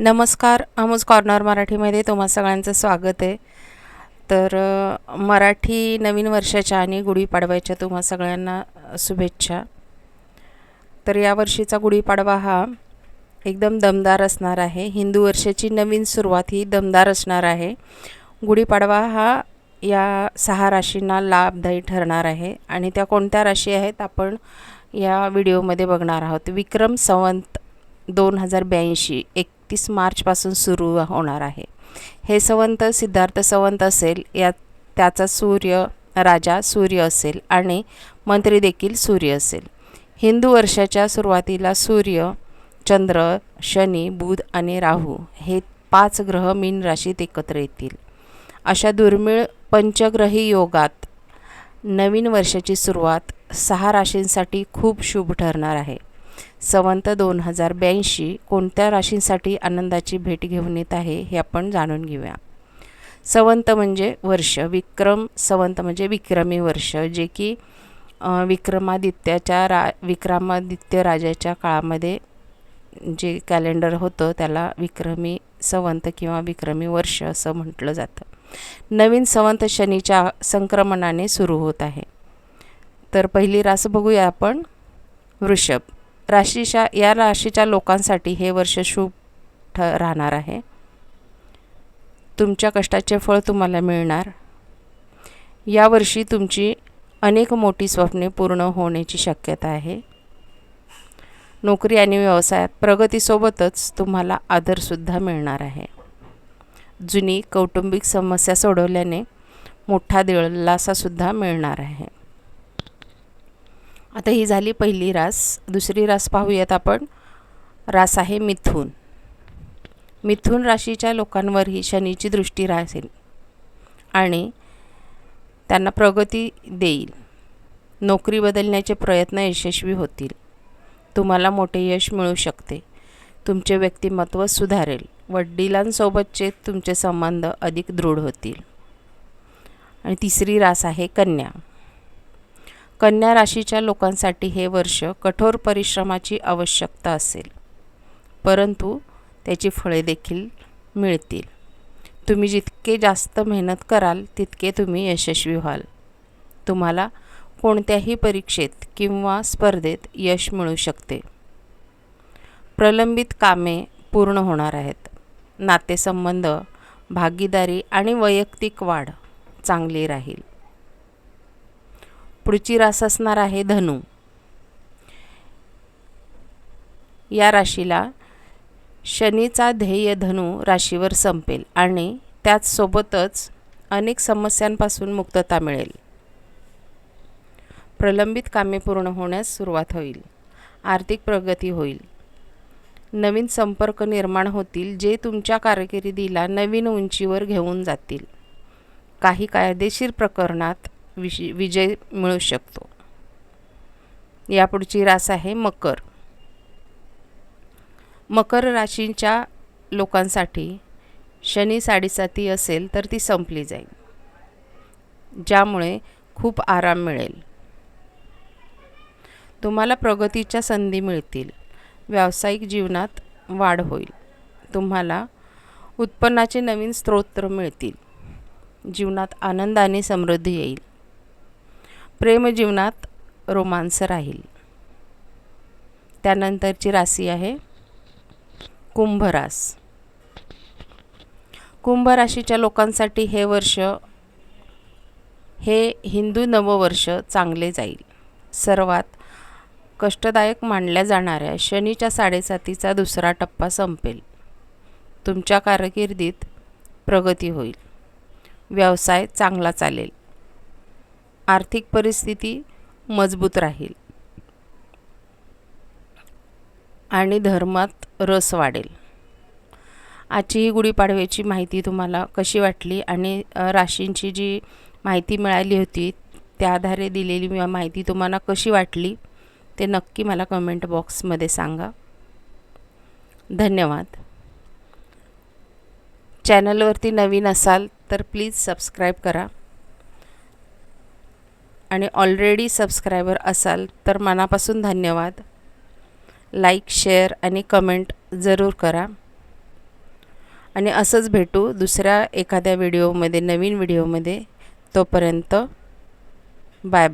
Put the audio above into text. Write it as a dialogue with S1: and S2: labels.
S1: नमस्कार अमोज कॉर्नर मराठीमध्ये तुम्हा सगळ्यांचं स्वागत आहे. तर मराठी नवीन वर्षाच्या आणि गुढीपाडव्याच्या तुम्हा सगळ्यांना शुभेच्छा. तर या वर्षीचा गुढीपाडवा हा एकदम दमदार असणार आहे. हिंदू वर्षाची नवीन सुरुवात ही दमदार असणार आहे. गुढीपाडवा हा या सहा राशींना लाभदायी ठरणार आहे आणि त्या कोणत्या राशी आहेत आपण या व्हिडिओमध्ये बघणार आहोत. विक्रम संवंत दोन हजार ब्याऐंशी एकतीस मार्चपासून सुरू होणार आहे. हे संवंत सिद्धार्थ संवंत असेल यात त्याचा सूर्य राजा सूर्य असेल आणि मंत्री देखील सूर्य असेल. हिंदू वर्षाच्या सुरुवातीला सूर्य चंद्र शनी बुध आणि राहू हे पाच ग्रह मीन राशीत एकत्र येतील. अशा दुर्मिळ पंचग्रही योगात नवीन वर्षाची सुरुवात सहा राशींसाठी खूप शुभ ठरणार आहे. संवंत दोन हजार ब्याऐंशी कोणत्या राशींसाठी आनंदाची भेट घेऊन येत आहे हे आपण जाणून घेऊया. संवंत म्हणजे वर्ष विक्रम संवंत म्हणजे विक्रमी वर्ष जे की विक्रमादित्याच्या रा विक्रमादित्य राजाच्या काळामध्ये जे कॅलेंडर होतं त्याला विक्रमी संवंत किंवा विक्रमी वर्ष असं म्हटलं जातं. नवीन संवंत शनीच्या संक्रमणाने सुरू होत आहे. तर पहिली रास बघूया आपण वृषभ. राशीच्या या राशीच्या लोकांसाठी हे वर्ष शुभ ठ राहणार आहे. तुमच्या कष्टाचे फळ तुम्हाला मिळणार. यावर्षी तुमची अनेक मोठी स्वप्ने पूर्ण होण्याची शक्यता आहे. नोकरी आणि व्यवसायात प्रगतीसोबतच तुम्हाला आदरसुद्धा मिळणार आहे. जुनी कौटुंबिक समस्या सोडवल्याने मोठा दिलासासुद्धा मिळणार आहे. आता ही झाली पहिली रास. दुसरी रास पाहूयात आपण. रास आहे मिथून. मिथून राशीच्या लोकांवर ही शनीची दृष्टी राहील आणि त्यांना प्रगती देईल. नोकरी बदलण्याचे प्रयत्न यशस्वी होतील. तुम्हाला मोठे यश मिळू शकते. तुमचे व्यक्तिमत्व सुधारेल. वडिलांसोबतचे तुमचे संबंध अधिक दृढ होतील. आणि तिसरी रास आहे कन्या. कन्या राशीच्या लोकांसाठी हे वर्ष कठोर परिश्रमाची आवश्यकता असेल. परंतु त्याची फळे देखील मिळतील. तुम्ही जितके जास्त मेहनत कराल तितके तुम्ही यशस्वी व्हाल. तुम्हाला कोणत्याही परीक्षेत किंवा स्पर्धेत यश मिळू शकते. प्रलंबित कामे पूर्ण होणार आहेत. नातेसंबंध भागीदारी आणि वैयक्तिक वाढ चांगली राहील. पुढची रास असणार आहे धनु. या राशीला शनीचा ध्येय धनु राशीवर संपेल आणि त्याचसोबतच अनेक समस्यांपासून मुक्तता मिळेल. प्रलंबित कामे पूर्ण होण्यास सुरुवात होईल. आर्थिक प्रगती होईल. नवीन संपर्क निर्माण होतील जे तुमच्या कारकिर्दीला नवीन उंचीवर घेऊन जातील. काही कायदेशीर प्रकरणात विश विजय मिळू शकतो. यापुढची रास आहे मकर. मकर राशींच्या लोकांसाठी शनी साडेसाती असेल तर ती संपली जाईल ज्यामुळे खूप आराम मिळेल. तुम्हाला प्रगतीच्या संधी मिळतील व्यावसायिक जीवनात वाढ होईल तुम्हाला उत्पन्नाचे नवीन स्रोत मिळतील जीवनात आनंद आणि समृद्धी येईल. प्रेमजीवनात रोमांस राहील. त्यानंतरची राशी आहे कुंभरास कुंभ राशीच्या लोकांसाठी हे वर्ष हे हिंदू नववर्ष चांगले जाईल. सर्वात कष्टदायक मानल्या जाणाऱ्या शनीच्या साडेसातीचा दुसरा टप्पा संपेल. तुमच्या कारकिर्दीत प्रगती होईल. व्यवसाय चांगला चालेल. आर्थिक परिस्थिती मजबूत राहील. आणि धर्मात रस वाढेल. आजची ही गुढीपाडव्याची माहिती तुम्हाला कशी वाटली आणि राशींची जी माहिती मिळाली होती त्या आधारे दिलेली माहिती तुम्हाला कशी वाटली ते नक्की मला कमेंट बॉक्समध्ये सांगा. धन्यवाद. चॅनलवरती नवीन असाल तर प्लीज सबस्क्राईब करा. आणि ऑलरेडी सबस्क्रायबर असाल तर मनापासून धन्यवाद. लाईक शेअर आणि कमेंट जरूर करा. आणि असंच भेटू दुसऱ्या एखाद्या व्हिडिओमध्ये नवीन व्हिडिओमध्ये तोपर्यंत बाय बाय